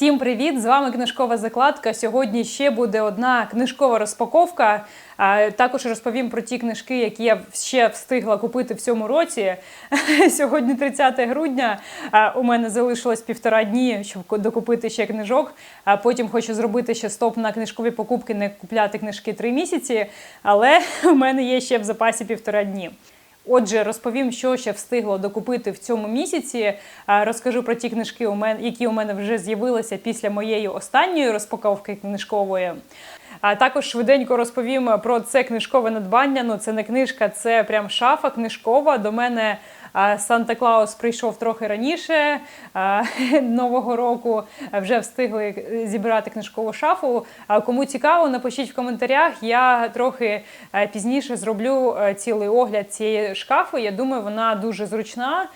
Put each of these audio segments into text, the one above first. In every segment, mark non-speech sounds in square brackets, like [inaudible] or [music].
Всім привіт! З вами книжкова закладка. Сьогодні ще буде одна книжкова розпаковка. Також розповім про ті книжки, які я ще встигла купити в цьому році. [laughs] Сьогодні 30 грудня. У мене залишилось півтора дні, щоб докупити ще книжок. А потім хочу зробити ще стоп на книжкові покупки, не купляти книжки три місяці. Але [laughs] у мене є ще в запасі півтора дні. Отже, розповім, що ще встигло докупити в цьому місяці. Розкажу про ті книжки, які у мене вже з'явилися після моєї останньої розпаковки книжкової. А також швиденько розповім про це книжкове надбання. Ну, це не книжка, це прям шафа книжкова. До мене Санта Клаус прийшов трохи раніше [laughs] нового року. Вже встигли зібрати книжкову шафу. Кому цікаво, напишіть в коментарях. Я трохи е, пізніше зроблю е, цілий огляд цієї шкафи. Я думаю, вона дуже зручна.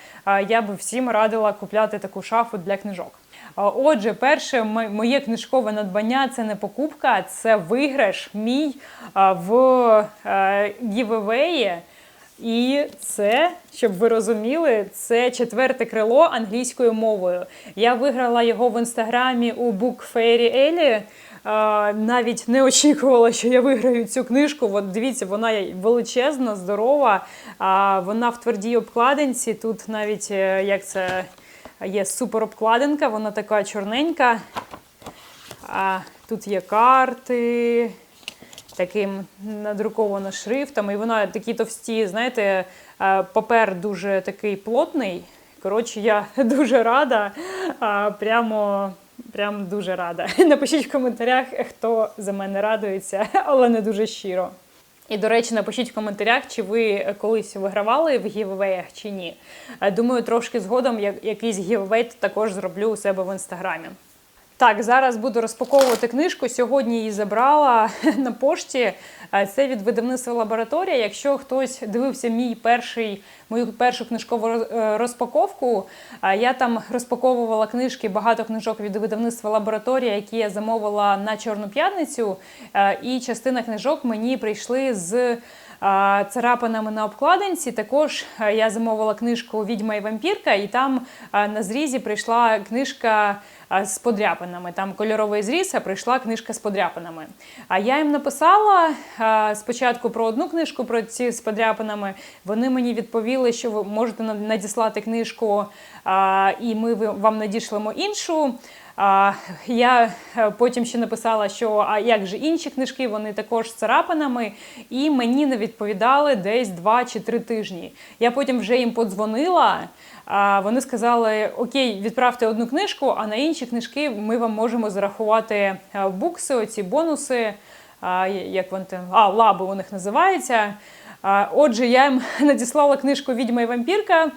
Я би всім радила купляти таку шафу для книжок. Отже, перше моє книжкове надбання це не покупка, це виграш мій в гівевеї. І це, щоб ви розуміли, це четверте крило англійською мовою. Я виграла його в інстаграмі у Book Fairy Ellie. Навіть не очікувала, що я виграю цю книжку. От дивіться, вона величезна, здорова. Вона в твердій обкладинці. Тут навіть е, як це є супер обкладинка, вона така чорненька. Тут є карти, таким надруковано шрифтом, і вона такі товсті, знаєте, е, папер дуже такий плотний. Коротше, я [laughs] дуже рада. Прямо. Прям дуже рада. [laughs] Напишіть в коментарях, хто за мене радується, [laughs] але не дуже щиро. І, до речі, напишіть в коментарях, чи ви колись вигравали в гіввеях чи ні. Е, Думаю, трошки згодом я- якийсь гіввей також зроблю у себе в інстаграмі. Так, зараз буду розпаковувати книжку. Сьогодні її забрала [laughs] на пошті. Це від видавництва лабораторія. Якщо хтось дивився мій перший, мою першу книжкову е, розпаковку, я там розпаковувала книжки, багато книжок від видавництва лабораторія, які я замовила на Чорну п'ятницю. І частина книжок мені прийшли з. Царапинами на обкладинці. Також е, я замовила книжку Відьма і вампірка, і там е, на зрізі прийшла книжка е, з подряпинами. Там кольоровий зріз, а прийшла книжка з подряпинами. А я їм написала спочатку про одну книжку про ці з подряпинами. Вони мені відповіли, що ви можете на- надіслати книжку, і ми вам надішлемо іншу. А, я е, потім ще написала, що а як же інші книжки, вони також з царапинами, і мені не відповідали десь два чи три тижні. Я потім вже їм подзвонила. Вони сказали: Окей, відправте одну книжку, а на інші книжки ми вам можемо зарахувати е, букси, оці бонуси. Як вони а, лаби у них називаються. Отже, я їм [laughs] надіслала книжку Відьма і вампірка.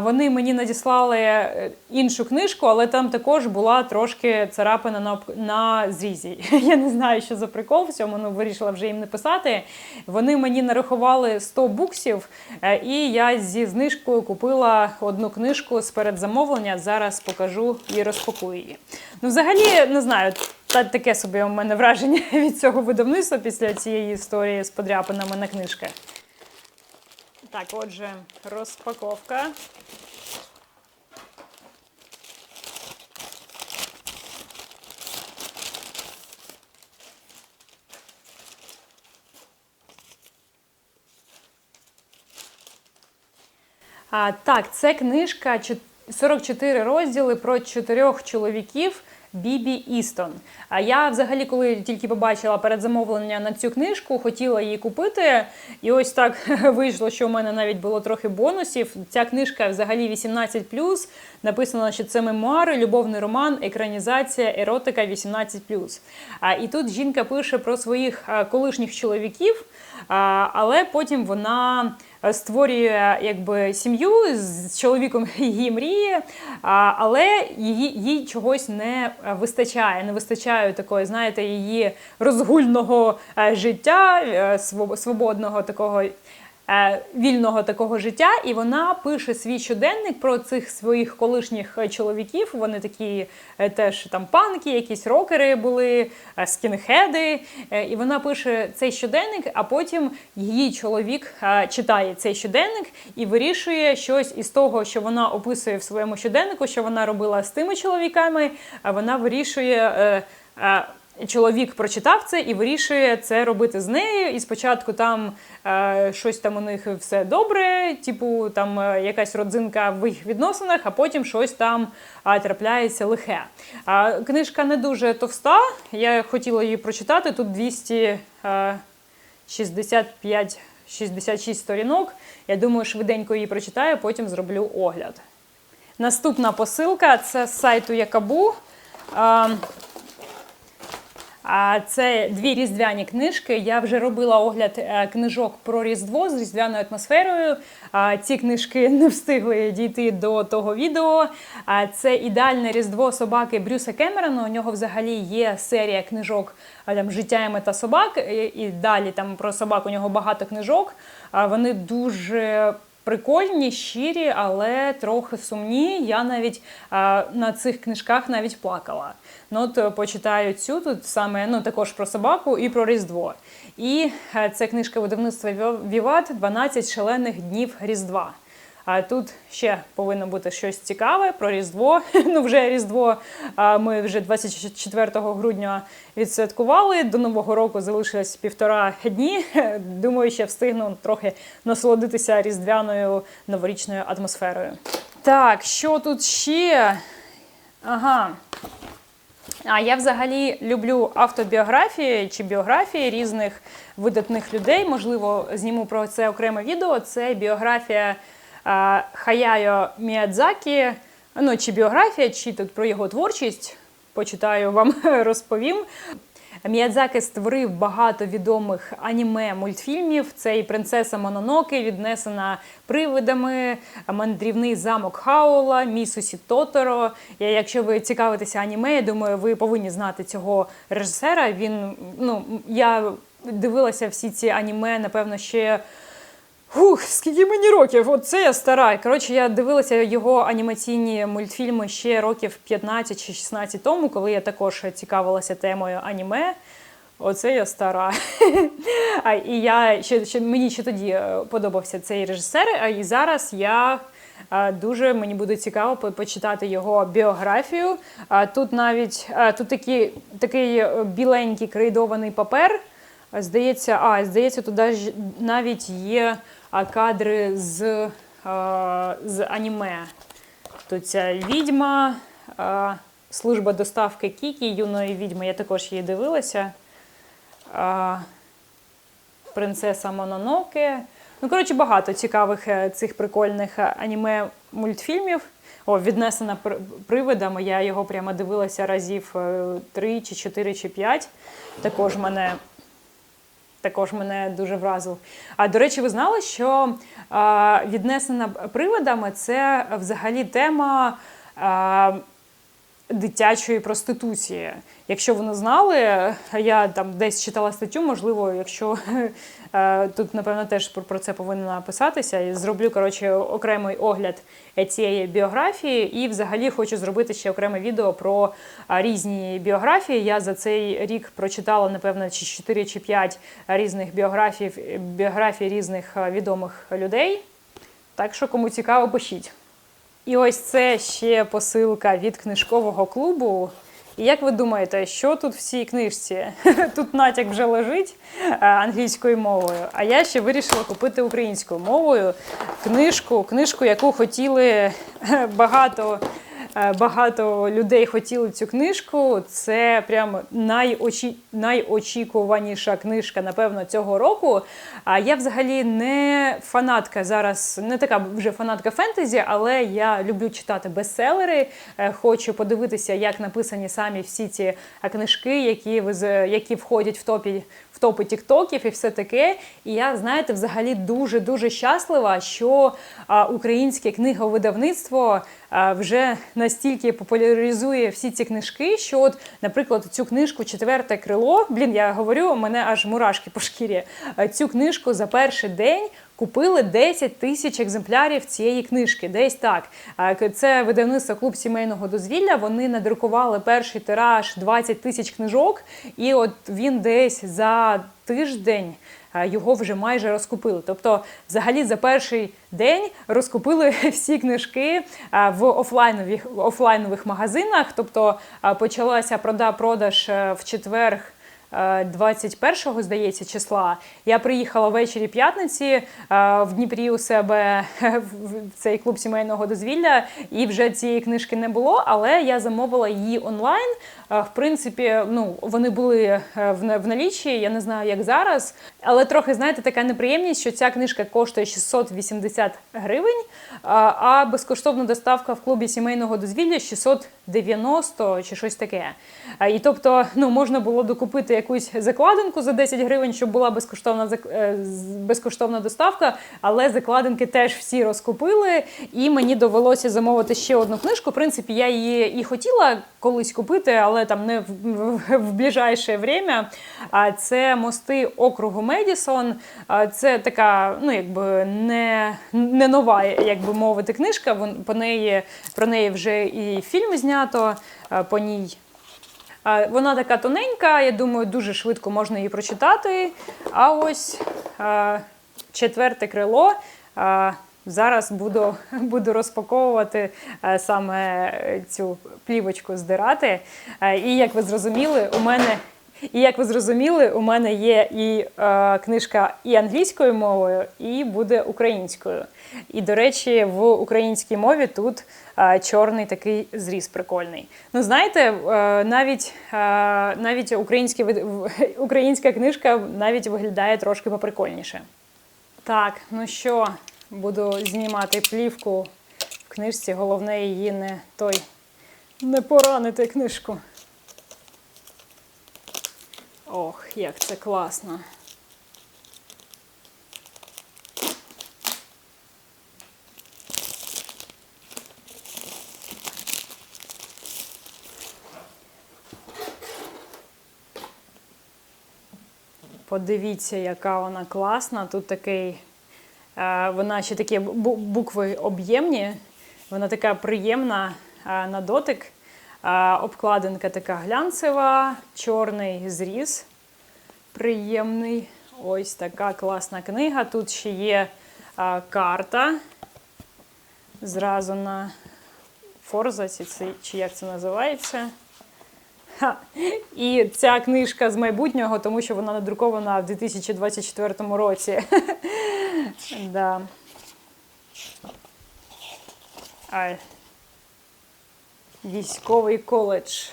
Вони мені надіслали е, іншу книжку, але там також була трошки царапина на, на зрізі. [laughs] Я не знаю, що за прикол в цьому, ну вирішила вже їм не писати. Вони мені нарахували 100 буксів, е, і я зі знижкою купила одну книжку з передзамовлення. Зараз покажу і розпакую її. Ну, взагалі, не знаю. Та таке собі у мене враження [laughs] від цього видавництва після цієї історії з подряпинами на книжках. Так, отже, розпаковка. А, так, це книжка чот- 44 розділи про чотирьох чоловіків. Бібі Істон. А я взагалі, коли тільки побачила передзамовлення на цю книжку, хотіла її купити. І ось так [laughs] вийшло, що у мене навіть було трохи бонусів. Ця книжка взагалі 18 Написано, що це мемуари, любовний роман, екранізація, еротика 18 А і тут жінка пише про своїх колишніх чоловіків, але потім вона створює якби сім'ю з чоловіком [laughs] її мрії, але її, їй чогось не е, вистачає. Не вистачає такої, знаєте, її розгульного е, життя, е, свободного такого. Е, вільного такого життя, і вона пише свій щоденник про цих своїх колишніх е, чоловіків. Вони такі е, теж там панки, якісь рокери були, скінхеди. І вона пише цей щоденник, а потім її чоловік читає цей щоденник і вирішує щось із того, що вона описує в своєму щоденнику, що вона робила з тими чоловіками. Вона вирішує. Е, е, Чоловік прочитав це і вирішує це робити з нею. І спочатку там е, щось там у них все добре, типу там е, якась родзинка в їх відносинах, а потім щось там е, трапляється лихе. А книжка не дуже товста. Я хотіла її прочитати. Тут 265 66 сторінок. Я думаю, швиденько її прочитаю, потім зроблю огляд. Наступна посилка це з сайту Якабу. А це дві різдвяні книжки. Я вже робила огляд е, книжок про Різдво з різдвяною атмосферою. А Ці книжки [laughs] не встигли дійти до того відео. А Це ідеальне різдво собаки Брюса Кемерона. У нього взагалі є серія книжок там життя мета собак. І далі там про собак у нього багато книжок. Вони дуже. Прикольні, щирі, але трохи сумні. Я навіть а, на цих книжках навіть плакала. Ну, от е, почитаю цю тут саме ну також про собаку і про Різдво. І а, це книжка видавництва Ві- Віват 12 шалених днів Різдва. А тут ще повинно бути щось цікаве про Різдво. [laughs] Ну, вже Різдво ми вже 24 грудня відсвяткували. До Нового року залишилось півтора дні. [laughs] Думаю, ще встигну трохи насолодитися різдвяною новорічною атмосферою. Так, що тут ще? Ага. А я взагалі люблю автобіографії чи біографії різних видатних людей. Можливо, зніму про це окреме відео. Це біографія а, Хаяyo Міядзакі, ну чи біографія, чи тут про його творчість. Почитаю вам [laughs] розповім. Міядзаки створив багато відомих аніме мультфільмів. Це і принцеса Мононоке, віднесена привидами, мандрівний замок Хаула, Місусі Тоторо. Я, якщо ви цікавитеся аніме, я думаю, ви повинні знати цього режисера. Він ну я дивилася всі ці аніме, напевно, ще. Ух, скільки мені років? Оце я стара. Коротше, я дивилася його анімаційні мультфільми ще років 15 чи 16 тому, коли я також цікавилася темою аніме. Оце я стара. [laughs] а, і я ще, ще мені ще тоді е, подобався цей режисер. А і зараз я е, дуже мені буде цікаво по- почитати його біографію. А тут навіть а, тут такі, такий е, біленький крейдований папер. А, Здається, а здається, туди навіть є а, кадри з, з аніме. Тут ця відьма, служба доставки Кікі, юної відьми. Я також її дивилася. Принцеса Мононоке. Ну, коротше, багато цікавих е, цих прикольних е, аніме мультфільмів. О, віднесена при- привидами. Я його прямо дивилася разів е, три, чи чотири, чи п'ять. Також мене також мене дуже вразив. А до речі, ви знали, що віднесена приводами це взагалі тема. Дитячої проституції. Якщо ви не знали, я там десь читала статтю, можливо, якщо е, тут, напевно, теж про це повинно написатися. І зроблю коротше окремий огляд цієї біографії, і взагалі хочу зробити ще окреме відео про різні біографії. Я за цей рік прочитала, напевно, чи 4 чи 5 різних біографій, біографій різних відомих людей. Так що, кому цікаво, пишіть. І ось це ще посилка від книжкового клубу. І як ви думаєте, що тут в цій книжці? [laughs] Тут натяк вже лежить е, англійською мовою. А я ще вирішила купити українською мовою книжку, книжку, яку хотіли [laughs] багато. Е, Багато людей хотіли цю книжку. Це прям найочі... найочікуваніша книжка, напевно, цього року. А я взагалі не фанатка зараз, не така вже фанатка фентезі, але я люблю читати бестселери. Е, Хочу подивитися, як написані самі всі ці книжки, які які входять в топі топи тіктоків і все таке. І я, знаєте, взагалі дуже дуже щаслива, що українське книговидавництво вже настільки популяризує всі ці книжки, що, от, наприклад, цю книжку Четверте крило, блін, я говорю, мене аж мурашки по шкірі. Цю книжку за перший день купили 10 тисяч екземплярів цієї книжки. Десь так. Це видавництво клуб сімейного дозвілля. Вони надрукували перший тираж 20 тисяч книжок, і от він десь за тиждень. Його вже майже розкупили. Тобто, взагалі, за перший день розкупили [laughs] всі книжки в офлайнових, офлайнових магазинах. Тобто почалася прода продаж е, в четвер. Е, 21-го, здається, числа я приїхала ввечері п'ятниці е, в Дніпрі у себе [laughs] в цей клуб сімейного дозвілля, і вже цієї книжки не було, але я замовила її онлайн. В принципі, ну вони були е, в налічі, я не знаю, як зараз. Але трохи, знаєте, така неприємність, що ця книжка коштує 680 гривень, а- безкоштовна доставка в клубі сімейного дозвілля 690 чи щось таке. І тобто, ну можна було докупити якусь закладинку за 10 гривень, щоб була безкоштовна е, безкоштовна доставка, але закладинки теж всі розкупили, і мені довелося замовити ще одну книжку. В принципі, я її і хотіла колись купити, але там не в, в, в ближайше время. А це мости округу Медісон. А це така, ну якби не, не нова, як би мовити, книжка. Вон по неї про неї вже і фільм знято по ній. Вона така тоненька, я думаю, дуже швидко можна її прочитати. А ось четверте крило. Зараз буду, [laughs] буду розпаковувати саме цю плівочку здирати. І як ви зрозуміли, у мене. І як ви зрозуміли, у мене є і е, книжка і англійською мовою, і буде українською. І, до речі, в українській мові тут е, чорний такий зріз прикольний. Ну, знаєте, е, навіть, е, навіть українські, [laughs] українська книжка навіть виглядає трошки поприкольніше. Так, ну що, буду знімати плівку в книжці. Головне її не той не поранити книжку. Ох, як це класно. Подивіться, яка вона класна. Тут такий, вона ще такі бу- букви об'ємні. Вона така приємна на дотик. Обкладинка така глянцева, чорний зріз. Приємний. Ось така класна книга. Тут ще є карта. Зразу на форзаці, чи як це називається. І ця книжка з майбутнього, тому що вона надрукована в 2024 році. [laughs] да. Ай. Військовий коледж.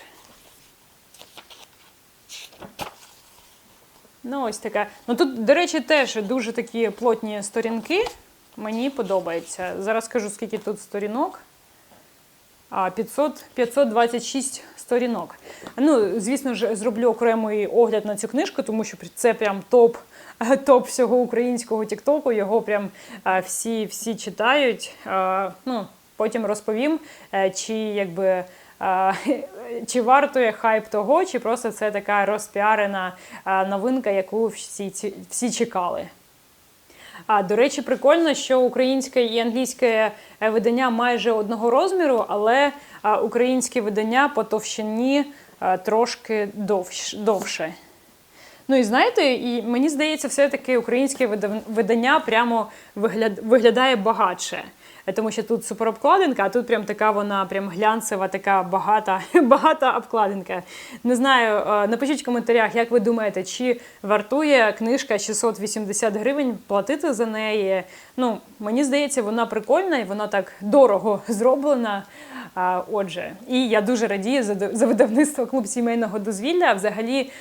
Ну, ось така. Ну тут, до речі, теж дуже такі плотні сторінки. Мені подобається. Зараз скажу, скільки тут сторінок. А, 500, 526 сторінок. Ну, звісно ж, зроблю окремий огляд на цю книжку, тому що це прям топ, [laughs] топ всього українського тіктоку. Його прям всі, всі читають. Ну, потім розповім, е, чи якби. [laughs] Чи вартує хайп того, чи просто це така розпіарена новинка, яку всі, всі чекали. А до речі, прикольно, що українське і англійське е, видання майже одного розміру, але українське видання по товщині трошки довш, довше. Ну і знаєте, і мені здається, все-таки українське видання прямо виглядає багатше. Тому що тут суперобкладинка, а тут прям така вона прям глянцева, така багата, [laughs] багата обкладинка. Не знаю, е, напишіть в коментарях, як ви думаєте, чи вартує книжка 680 гривень платити за неї. Ну, мені здається, вона прикольна і вона так дорого [laughs] зроблена. Отже, і я дуже радію за видавництво клуб сімейного дозвілля. Взагалі.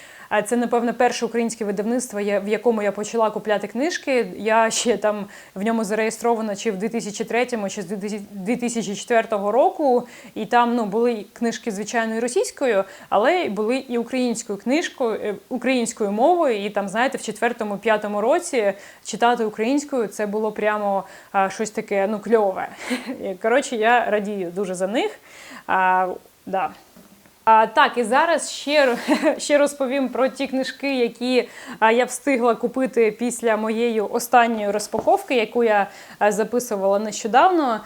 Це, напевно, перше українське видавництво, в якому я почала купляти книжки. Я ще там в ньому зареєстрована чи в 2003, чи з 2004 року. І там ну, були книжки звичайною російською, але були і українською книжкою, е, українською мовою. І там, знаєте, в четвертому-п'ятому році читати українською це було прямо щось таке ну, кльове. [laughs] Коротше, я радію дуже за них. А, да. А, так, і зараз ще, [laughs] ще розповім про ті книжки, які я встигла купити після моєї останньої розпаковки, яку я записувала нещодавно.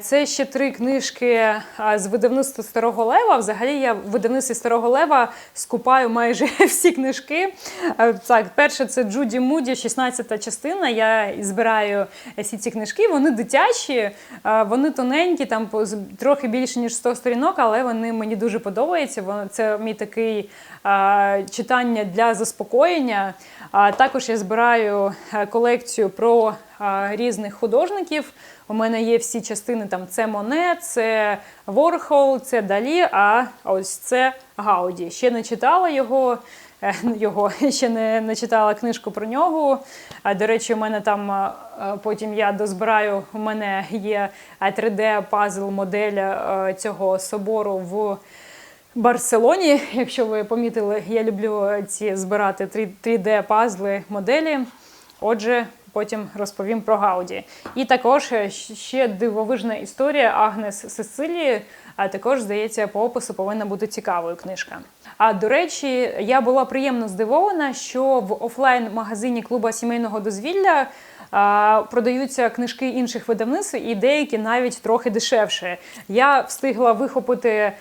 Це ще три книжки з видавництва Старого Лева. Взагалі я в видавництві Старого Лева скупаю майже [laughs] всі книжки. Так, перше це Джуді Муді, 16-та частина. Я збираю всі ці книжки. Вони дитячі, вони тоненькі, там трохи більше ніж 100 сторінок, але вони мені дуже подобаються. Воно- Це мій такий читання для заспокоєння. А також я збираю е, колекцію про різних художників. У мене є всі частини там це Моне, це Ворхол, це Далі, а ось це Гауді. Ще не читала його. е, [laughs] Його ще не, не читала книжку про нього. До речі, у мене там а, потім я дозбираю. У мене є 3D-пазл модель е, цього собору в Барселоні. Якщо ви помітили, я люблю ці збирати 3D-пазли моделі. Отже, потім розповім про Гауді. І також е, ще дивовижна історія Агнес Сесилії. А також, здається, по опису повинна бути цікавою книжка. А до речі, я була приємно здивована, що в офлайн-магазині клуба сімейного дозвілля а, продаються книжки інших видавництв і деякі навіть трохи дешевше. Я встигла вихопити е,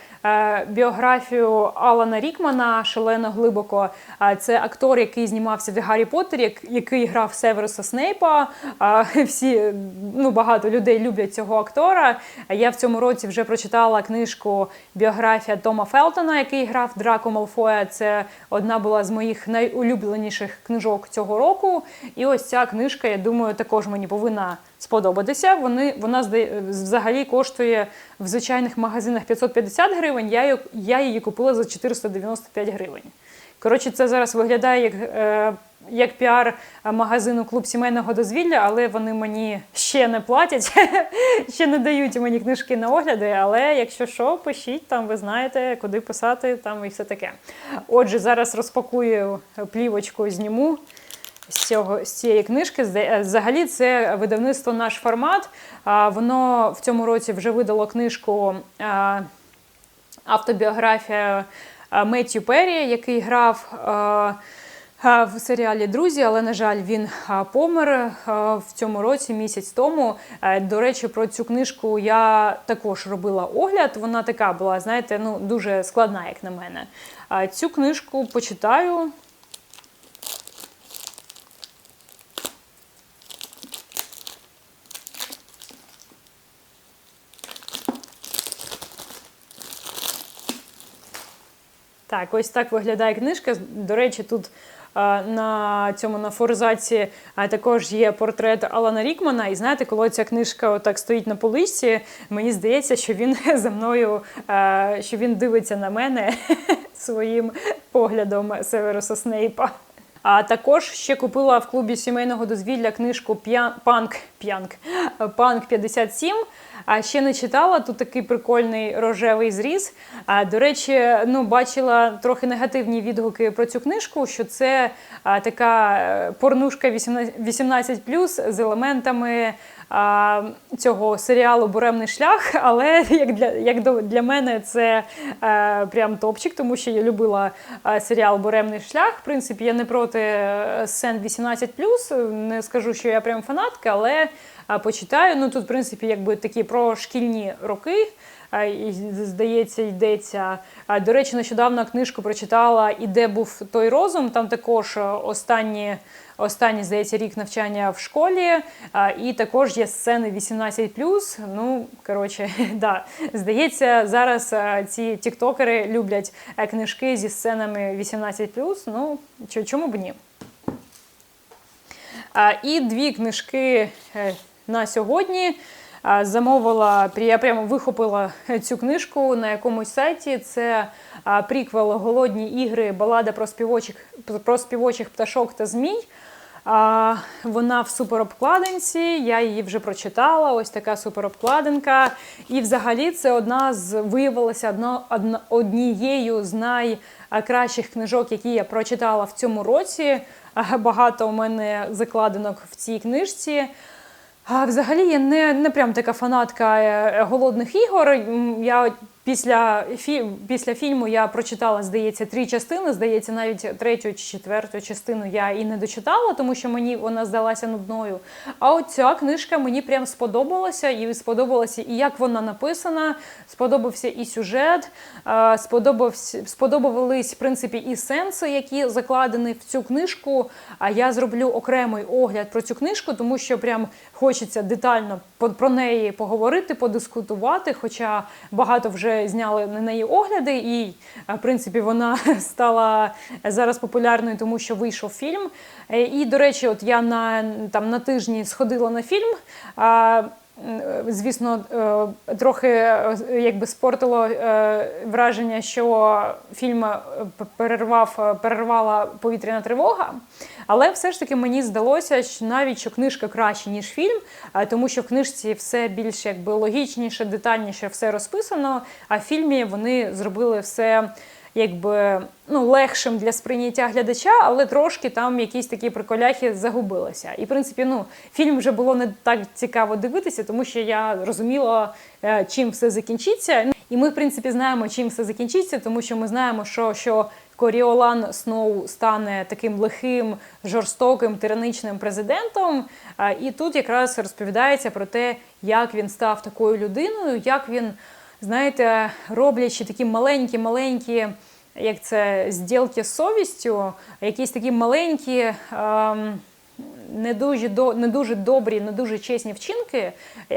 біографію Алана Рікмана шалено глибоко. А, Це актор, який знімався в Гаррі Поттері, який грав Северуса Снейпа. [laughs] Всі ну багато людей люблять цього актора. Я в цьому році вже прочитала книжку біографія Тома Фелтона, який грав Драко Малфоя. Це одна була з моїх найулюбленіших книжок цього року. І ось ця книжка, я думаю, також мені повинна сподобатися. Вони, вона взагалі коштує в звичайних магазинах 550 гривень. Я, я її купила за 495 гривень. Коротше, це зараз виглядає як, е, як піар магазину клуб сімейного дозвілля, але вони мені ще не платять, [laughs] ще не дають мені книжки на огляди. Але якщо що, пишіть там, ви знаєте, куди писати, там і все таке. Отже, зараз розпакую плівочку, зніму з, цього, з цієї книжки. Взагалі, це видавництво наш формат. Воно в цьому році вже видало книжку автобіографія а, Меттью Перрі, який грав. В серіалі Друзі, але на жаль, він помер в цьому році, місяць тому. Е, До речі, про цю книжку я також робила огляд. Вона така була, знаєте, ну дуже складна, як на мене. Цю книжку почитаю. Так, ось так виглядає книжка. До речі, тут на цьому на форзаці а, також є портрет Алана Рікмана. І знаєте, коли ця книжка отак стоїть на поличці, мені здається, що він [laughs] за мною, що він дивиться на мене [laughs] своїм поглядом Северуса Снейпа. А також ще купила в клубі сімейного дозвілля книжку «П'я- Панк П'янк Панк 57. А ще не читала. Тут такий прикольний рожевий зріз. А до речі, ну бачила трохи негативні відгуки про цю книжку, що це а, така е, порнушка 18 з елементами цього серіалу Буремний шлях. Але [laughs] як для, як для мене це е, прям топчик, тому що я любила е, серіал Буремний шлях. В принципі, я не проти е, сцен 18 Не скажу, що я прям фанатка, але почитаю. Ну тут, в принципі, якби такі про шкільні роки. І, Здається, йдеться. До речі, нещодавно книжку прочитала І де був той розум. Там також е, останні, останній, здається, рік навчання в школі. І також є сцени 18. Ну, коротше, [laughs] да. Здається, зараз е, ці тіктокери люблять е, книжки зі сценами 18. Ну, чому б ні? І дві книжки на сьогодні. Замовила, я прямо вихопила цю книжку на якомусь сайті. Це приквел Голодні ігри, балада про співочих, про співочих пташок та змій. А, Вона в суперобкладинці, я її вже прочитала. Ось така суперобкладинка. І взагалі це одна з виявилася одна, одна, однією з найкращих книжок, які я прочитала в цьому році. Багато у мене закладинок в цій книжці. А взагалі я не, не прям така фанатка е, голодних ігор. Я Після, фі... після фільму я прочитала, здається, три частини. Здається, навіть третю чи четверту частину я і не дочитала, тому що мені вона здалася нудною. А от ця книжка мені прям сподобалася, і сподобалося і як вона написана, сподобався і сюжет, е, сподобався, сподобались в принципі і сенси, які закладені в цю книжку. А я зроблю окремий огляд про цю книжку, тому що прям хочеться детально про неї поговорити, подискутувати. Хоча багато вже зняли на неї огляди, і е, в принципі вона [laughs] стала зараз популярною, тому що вийшов фільм. Е, І, до речі, от я на там на тижні сходила на фільм. Е, Звісно, трохи якби спортило враження, що фільм перервав, перервала повітряна тривога. Але все ж таки мені здалося, що навіть що книжка краще, ніж фільм, тому що в книжці все більш якби логічніше, детальніше все розписано. А в фільмі вони зробили все якби ну, легшим для сприйняття глядача, але трошки там якісь такі приколяхи загубилися. І в принципі, ну, фільм вже було не так цікаво дивитися, тому що я розуміла, е, чим все закінчиться. І ми, в принципі, знаємо, чим все закінчиться, тому що ми знаємо, що, що Коріолан Сноу стане таким лихим, жорстоким, тираничним президентом. І тут якраз розповідається про те, як він став такою людиною, як він, знаєте, роблячи такі маленькі-маленькі, як це, зділки з совістю, якісь такі маленькі. ем, не дуже до не дуже добрі, не дуже чесні вчинки.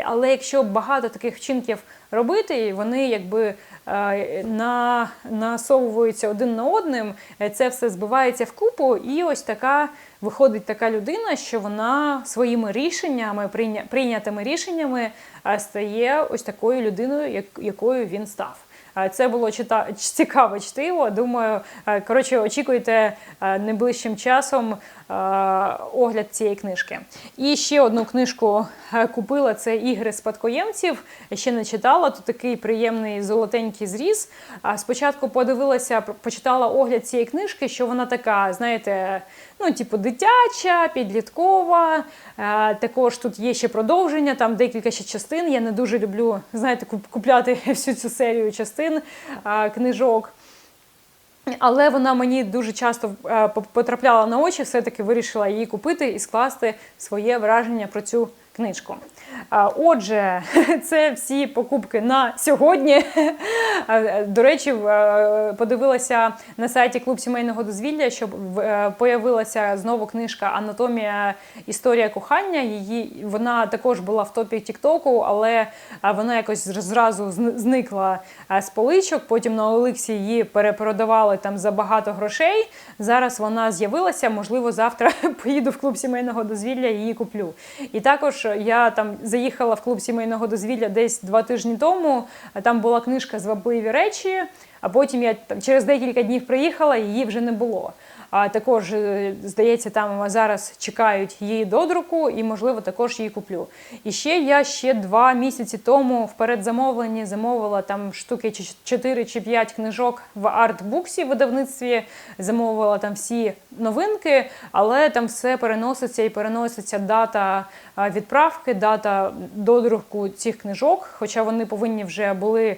Але якщо багато таких вчинків робити, вони якби е, на, насовуються один на одним, це все збивається в купу, і ось така виходить така людина, що вона своїми рішеннями, прийнятими рішеннями е, стає ось такою людиною, як, якою він став. Е, Це було чита... цікаве чтиво. Думаю, коротше, очікуйте найближчим часом огляд цієї книжки. І ще одну книжку е, купила: це ігри спадкоємців. Ще не читала. Тут такий приємний золотенький зріз. Спочатку подивилася, почитала огляд цієї книжки, що вона така, знаєте, ну, типу, дитяча, підліткова. Е, Також тут є ще продовження, там декілька ще частин. Я не дуже люблю, знаєте, купляти [laughs] всю цю серію частин е, книжок. Але вона мені дуже часто е, по- потрапляла на очі, все-таки вирішила її купити і скласти своє враження про цю книжку. Отже, [laughs] це всі покупки на сьогодні. До речі, подивилася на сайті Клуб сімейного дозвілля, що в- е, появилася знову книжка Анатомія історія кохання. Її вона також була в топі Тіктоку, але вона якось зразу зникла з поличок. Потім на Олексі її перепродавали там за багато грошей. Зараз вона з'явилася. Можливо, завтра [laughs] поїду в клуб сімейного дозвілля і її куплю. І також я там заїхала в клуб сімейного дозвілля десь два тижні тому. Там була книжка Звабливі речі. А потім я там через декілька днів приїхала, її вже не було. Також, е, здається, там зараз чекають її додруку, і, можливо, також її куплю. І ще я ще два місяці тому в передзамовленні замовила там штуки 4 чи 5 книжок в артбуксі видавництві. Замовила там всі новинки, але там все переноситься і переноситься дата відправки, дата додруку цих книжок. Хоча вони повинні вже були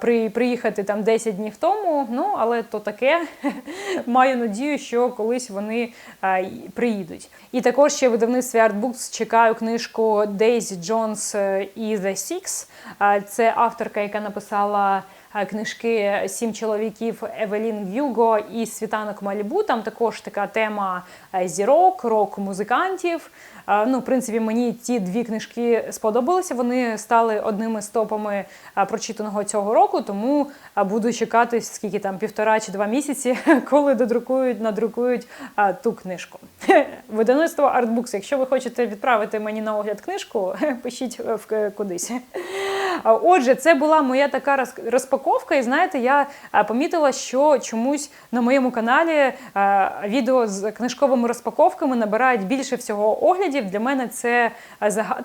при, приїхати там 10 днів тому. Ну але то таке. [laughs] Маю надію, що колись вони а, приїдуть. І також ще видавництві Artbooks чекаю книжку Дейзі Джонс е, і The Six. А, Це авторка, яка написала е, книжки Сім чоловіків Евелін Гюго і Світанок Малібу. Там також така тема е, зірок, рок-музикантів. Е, Ну, в принципі, мені ті дві книжки сподобалися. Вони стали одними з топами е, прочитаного цього року, тому е, буду чекати скільки там півтора чи два місяці, [laughs] коли додрукують, надрукують е, ту книжку. [laughs] Видавництво Artbooks. Якщо ви хочете відправити мені на огляд книжку, [laughs] пишіть е, в кудись. Отже, це була моя така роз- розпаковка, і знаєте, я помітила, що чомусь на моєму каналі відео з книжковими розпаковками набирають більше всього оглядів. Для мене це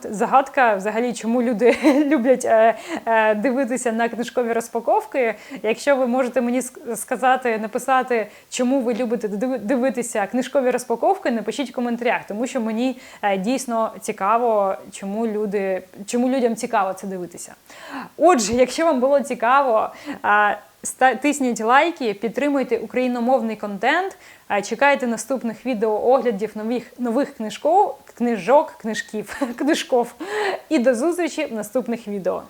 загадка, взагалі, чому люди [laughs] люблять е, е, дивитися на книжкові розпаковки. Якщо ви можете мені ск- сказати, написати, чому ви любите диви- дивитися книжкові розпаковки, напишіть в коментарях, тому що мені е, дійсно цікаво, чому люди, чому людям цікаво це дивитися. Отже, якщо вам було цікаво, тисніть лайки, підтримуйте україномовний контент. Чекайте наступних відео оглядів нових, нових книжков, книжок, книжків, [laughs] книжков. І до зустрічі в наступних відео.